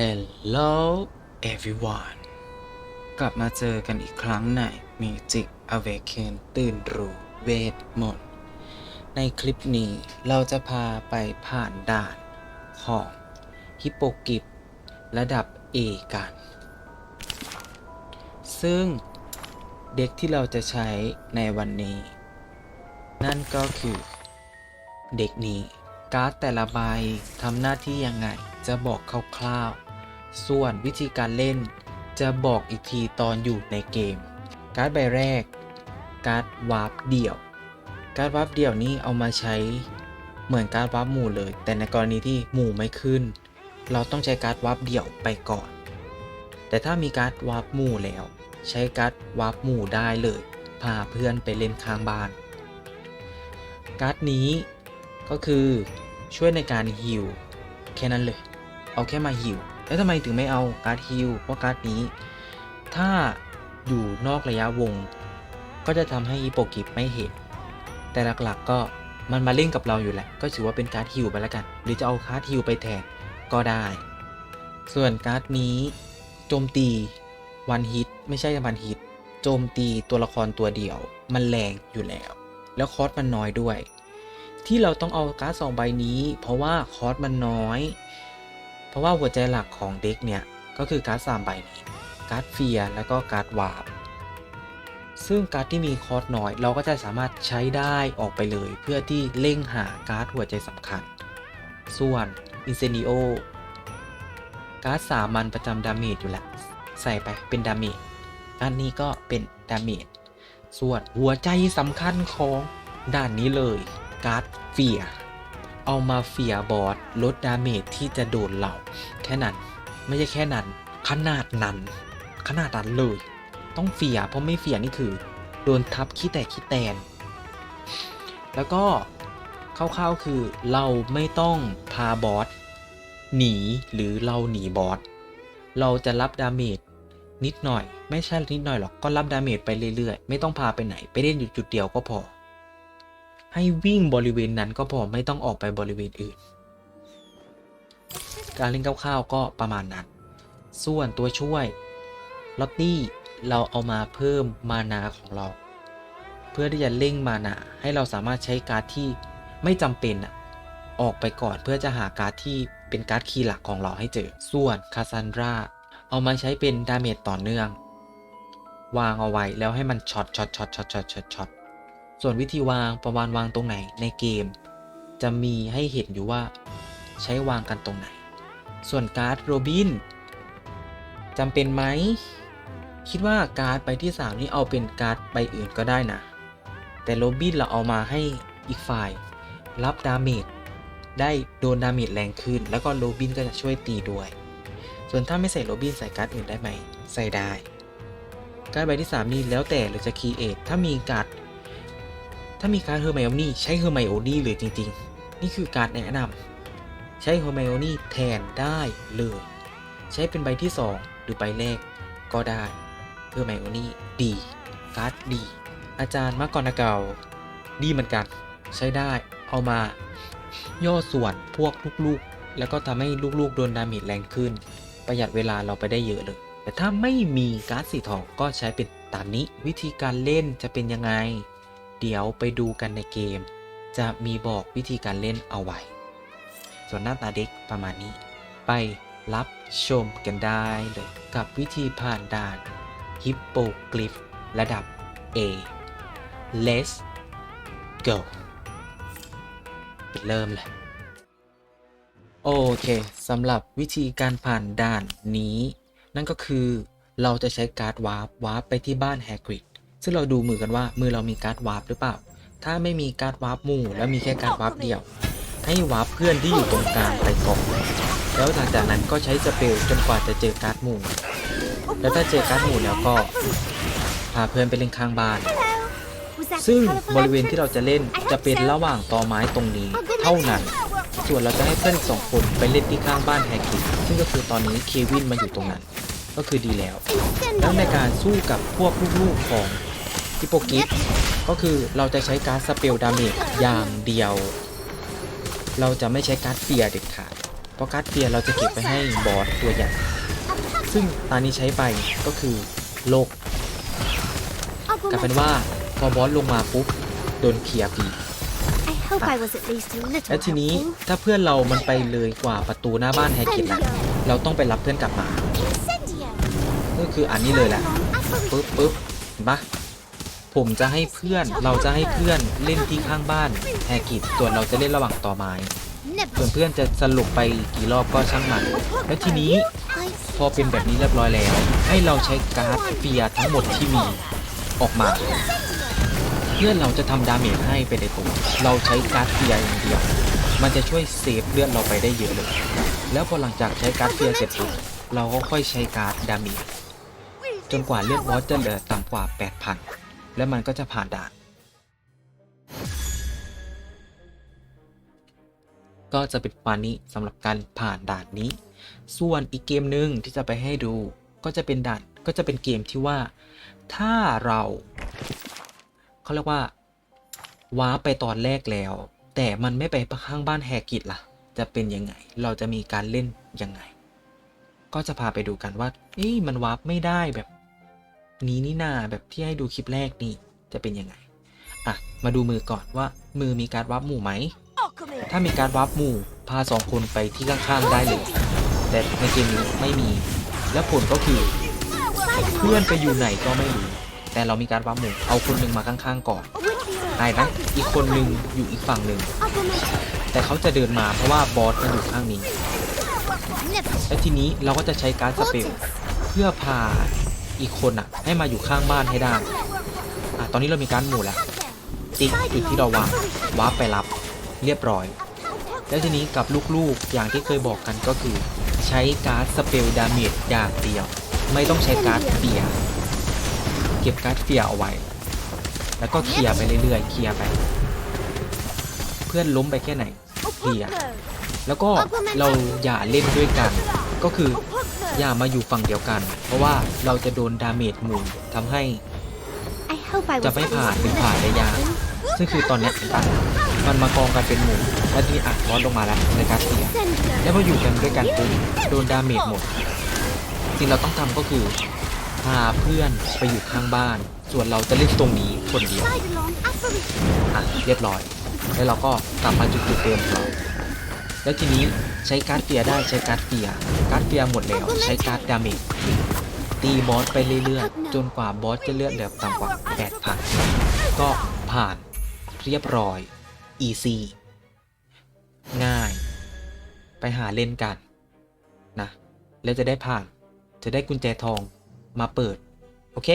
Hello everyone กลับมาเจอกันอีกครั้งใน Magic Awaken ตื่นรู้เวทมนต์ในคลิปนี้เราจะพาไปผ่านด่านของฮิปโปกิประดับ A กัน ซึ่งเด็กที่เราจะใช้ในวันนี้ นั่นก็คือเด็กนี้การ์ดแต่ละใบทำหน้าที่ยังไงจะบอกคร่าวๆ ส่วนวิธีการเล่น จะบอกอีกทีตอนอยู่ในเกม การ์ดใบแรก การ์ดวาร์ปเดี่ยว การ์ดวาร์ปเดี่ยวนี้เอามาใช้เหมือนการ์ดวาร์ปหมู่เลย แต่ในกรณีที่หมู่ไม่ขึ้น เราต้องใช้การ์ดวาร์ปเดี่ยวไปก่อน แต่ถ้ามีการ์ดวาร์ปหมู่แล้ว ใช้การ์ดวาร์ปหมู่ได้เลย พาเพื่อนไปเล่นข้างบ้าน การ์ดนี้ก็คือช่วยในการฮิลแค่นั้นเลย เอาแค่มาฮิล แล้วทำไมถึงไม่เอาการ์ดฮิลเพราะการ์ดนี้ ถ้าอยู่นอกระยะวง ก็จะทำให้อีโปกิบไม่เห็น แต่หลักๆก็มันมาเล่นกับเราอยู่แหละ ก็ถือว่าเป็นการ์ดฮิลไปแล้วกัน หรือจะเอาการ์ดฮิลไปแทนก็ได้ ส่วนการ์ดนี้โจมตีวันฮิตไม่ใช่วันฮิตโจมตีตัวละครตัวเดียว มันแรงอยู่แล้ว แล้วคอสมันน้อยด้วย ที่เราต้องเอาการ์ดสองใบนี้ เพราะว่าคอสมันน้อย เพราะว่าหัวใจหลักของเด็กเนี่ย ก็คือการ์ดสามใบนี้ การ์ดเฟียร์แล้วก็การ์ดวาร์ปซึ่งการ์ดที่มีคอสน้อย เราก็จะสามารถใช้ได้ออกไปเลย เพื่อที่เร่งหาการ์ดหัวใจสำคัญ ส่วนอินเซนิโอการ์ดสามัญประจำดาเมจอยู่แหละใส่ไปเป็นดาเมจอันนี้ก็เป็นดาเมจส่วนหัวใจสำคัญของด้านนี้เลยการ์ดเฟียร์ เอามาเฟียบอสลดดาเมจที่จะโดนเราแค่นั้น ไม่ใช่แค่นั้น ขนาดนั้น ขนาดนั้นเลย ต้องเฟียเพราะไม่เฟียนี่คือ โดนทับขี้แตกขี้แตน แล้วก็คร่าวๆคือเราไม่ต้องพาบอสหนีหรือเราหนีบอสเราจะรับดาเมจนิดหน่อย ไม่ใช่นิดหน่อยหรอกก็รับดาเมจไปเรื่อยๆ ไม่ต้องพาไปไหนไปเล่นอยู่จุดเดียวก็พอ ให้วิ่งบริเวณนั้นก็พอไม่ต้องออกไปบริเวณอื่น การเล่นคร่าวๆก็ประมาณนั้น ส่วนตัวช่วยลอตตี้เราเอามาเพิ่มมานาของเรา เพื่อที่จะเร่งมานาให้เราสามารถใช้การ์ดที่ไม่จำเป็นอะออกไปก่อนเพื่อจะหาการ์ดที่เป็นการ์ดคีย์หลักของเราให้เจอ ส่วนคาซันดราเอามาใช้เป็นดาเมจต่อเนื่อง วางเอาไว้แล้วให้มันช็อตช็อตช็อตช็อตช็อตช็อตช็อต ส่วนวิธีวางประมาณวางตรงไหนในเกม จะมีให้เห็นอยู่ว่าใช้วางกันตรงไหน ส่วนการ์ดโรบินจำเป็นไหม คิดว่าการ์ดใบที่ 3 นี่เอาเป็นการ์ดใบอื่นก็ได้นะ แต่โรบินเราเอามาให้อีกฝ่าย รับดาเมจได้โดนดาเมจแรงขึ้น แล้วก็โรบินก็จะช่วยตีด้วย ส่วนถ้าไม่ใส่โรบินใส่การ์ดอื่นได้ไหม ใส่ได้ การ์ดใบที่ 3 นี่แล้วแต่เราจะคีเอทถ้ามีการ์ด ถ้ามีการ์เฮอร์ไมโอนี่ใช้เฮอร์ไมโอนี่เลยจริง ๆ นี่คือการแนะนำใช้เฮอร์ไมโอนี่แทนได้เลย ใช้เป็นใบที่ 2 หรือใบแรกก็ได้เฮอร์ไมโอนี่ดีการ์ดดี อาจารย์มากรนาเกาดีเหมือนกัน ใช้ได้เอามา ย่อส่วนพวกลูกๆ แล้วก็ทำให้ลูกๆโดนดาเมจแรงขึ้น ประหยัดเวลาเราไปได้เยอะเลย แต่ถ้าไม่มีการ์ดสีทองก็ใช้เป็นตามนี้วิธีการเล่นจะเป็นยังไง เดี๋ยวไปดูกันในเกม จะมีบอกวิธีการเล่นเอาไว้ ส่วนหน้าตาเด็กประมาณนี้ ไปรับชมกันได้เลยกับวิธีผ่านด่านฮิปโปกลิฟระดับ A Let's go เริ่มเลยโอเคสำหรับวิธีการผ่านด่านนี้ นั่นก็คือเราจะใช้การ์ดวาร์ปวาร์ปไปที่บ้านแฮกริด ซึ่งเราดูมือกันว่ามือเรามีการ์ดวาร์ปหรือเปล่า ถ้าไม่มีการ์ดวาร์ปหมู่ แล้วมีแค่การ์ดวาร์ปเดียว ให้วาร์ปเพื่อนที่อยู่ตรงกลางไปก่อนแล้วหลังจากนั้นก็ใช้สเปลจนกว่าจะเจอการ์ดหมู่ แล้วถ้าเจอการ์ดหมู่แล้วก็พาเพื่อนไปเล่นข้างบ้าน ซึ่งบริเวณที่เราจะเล่นจะเป็นระหว่างตอไม้ตรงนี้ เท่านั้น ส่วนเราจะให้เพื่อนสองคนไปเล่นที่ข้างบ้านแฮกกิซึ่งก็คือตอนนี้เควินมาอยู่ตรงนั้น ก็คือดีแล้ว แล้วในการสู้กับพวกลูกๆของ ฮิปโปกิฟก็คือเราจะใช้การ์ดสเปลดาเมจอย่างเดียว เราจะไม่ใช้การ์ดเฟียร์เด็ดขาดเพราะการ์ดเฟียร์เราจะเก็บไปให้บอสตัวใหญ่ซึ่งตอนนี้ใช้ไปก็คือโลกกลายเป็นว่าพอบอสลงมาปุ๊บโดนเคลียร์ฟรี I hope I was at least a little และทีนี้ helpful. ถ้าเพื่อนเรามันไปเลยกว่าประตูหน้าบ้านแฮกเก็ตแล้วเราต้องไปรับเพื่อนกลับมา Incendio. ก็คืออันนี้เลยแหละ Apple ปึ๊บปึ๊บเห็นปะ ผมจะให้เพื่อนเราจะให้เพื่อนเล่นที่ข้างบ้านแฮกเกิตส่วนเราจะเล่นระหว่างต่อไม้ Never. ส่วนเพื่อนจะสรุปไปกี่รอบก็ช่างมันแล้วทีนี้ I พอเป็นแบบนี้เรียบร้อยแล้ว ให้เราใช้การ์ดเฟียร์ทั้งหมดที่มีออกมา เพื่อนเราจะทำดาเมจให้ไปในตัวเราใช้การ์ดเฟียร์อย่างเดียว มันจะช่วยเซฟเลือดเราไปได้เยอะเลย แล้วพอหลังจากใช้การ์ดเฟียร์เสร็จปุ๊บเราก็ค่อยใช้การ์ดดาเมจจนกว่าเลือดบอสจะเหลือต่ำกว่า 8,000 แล้วมันก็จะผ่านด่าน ก็จะเป็นประมาณนี้สำหรับการผ่านด่านนี้ ส่วนอีกเกมหนึ่งที่จะไปให้ดู ก็จะเป็นด่านก็จะเป็นเกมที่ว่า ถ้าเราเขาเรียกว่าว้าร์ปไปตอนแรกแล้ว แต่มันไม่ไปข้างบ้านแฮกิตล่ะ จะเป็นยังไง เราจะมีการเล่นยังไง ก็จะพาไปดูกันว่าเอ้มันวาร์ปไม่ได้แบบ นี้นี่นาแบบที่ให้ดูคลิปแรกนี่จะเป็นยังไง อะ มาดูมือก่อนว่ามือมีการวาร์ปหมู่ไหม ถ้ามีการวาร์ปหมู่พาสองคนไปที่ข้างๆได้เลย แต่ในเกมนี้ไม่มี และผลก็คือ เพื่อนไปอยู่ไหนก็ไม่รู้แต่เรามีการวาร์ปหมู่เอาคนหนึ่งมาข้างๆก่อนได้นะอีกคนหนึ่งอยู่อีกฝั่งหนึ่งแต่เขาจะเดินมาเพราะว่าบอสมันอยู่ข้างนี้ Never. และทีนี้เราก็จะใช้การดสเปลเพื่อพา อีกคนอะให้มาอยู่ข้างบ้านให้ได้อะตอนนี้เรามีการหมู่แล้ว ติ๊กจุดที่เราวางวาร์ปไปรับเรียบร้อย แล้วทีนี้กับลูกๆอย่างที่เคยบอกกันก็คือ ใช้การ์ดสเปลดาเมจอย่างเดียว ไม่ต้องใช้การ์ดเฟียเก็บการ์ดเฟียเอาไว้ แล้วก็เคลียร์ไปเรื่อยๆเคลียร์ไป เพื่อนล้มไปแค่ไหนเคลียร์แล้วก็เราอย่าเล่นด้วยกัน ก็คือ อย่ามาอยู่ฝั่งเดียวกัน เพราะว่าเราจะโดนดาเมจหมู่ทำให้ I hope I was จะ at ไม่ least ผ่าน a หรือ little ผ่านได้ยาก helpful. ซึ่งคือตอนเนี้ยเห็นปะมันมากองกันเป็นหมู่แล้วทีนี้อะบอสลงมาแล้วในการเสีย Incendio. แล้วพออยู่กันด้วยกันปุ๊บโดนดาเมจหมดสิ่งเราต้องทำก็คือพาเพื่อนไปอยู่ข้างบ้าน ส่วนเราจะเล่นตรงนี้คนเดียว Slide along. Apple. อะเรียบร้อย แล้วเราก็กลับมาจุดจุดเดิมของเรา แล้วทีนี้ใช้การ์ดเฟียร์ได้ใช้การ์ดเฟียร์การ์ดเฟียร์หมดแล้วใช้การ์ดดาเมจตีบอสไปเรื่อยๆ จนกว่าบอสจะเลือดเหลือต่ำกว่า8,000ก็ผ่านเรียบร้อย easy ง่าย ไปหาเล่นกันนะแล้วจะได้ผ่านจะได้กุญแจทองมาเปิด โอเค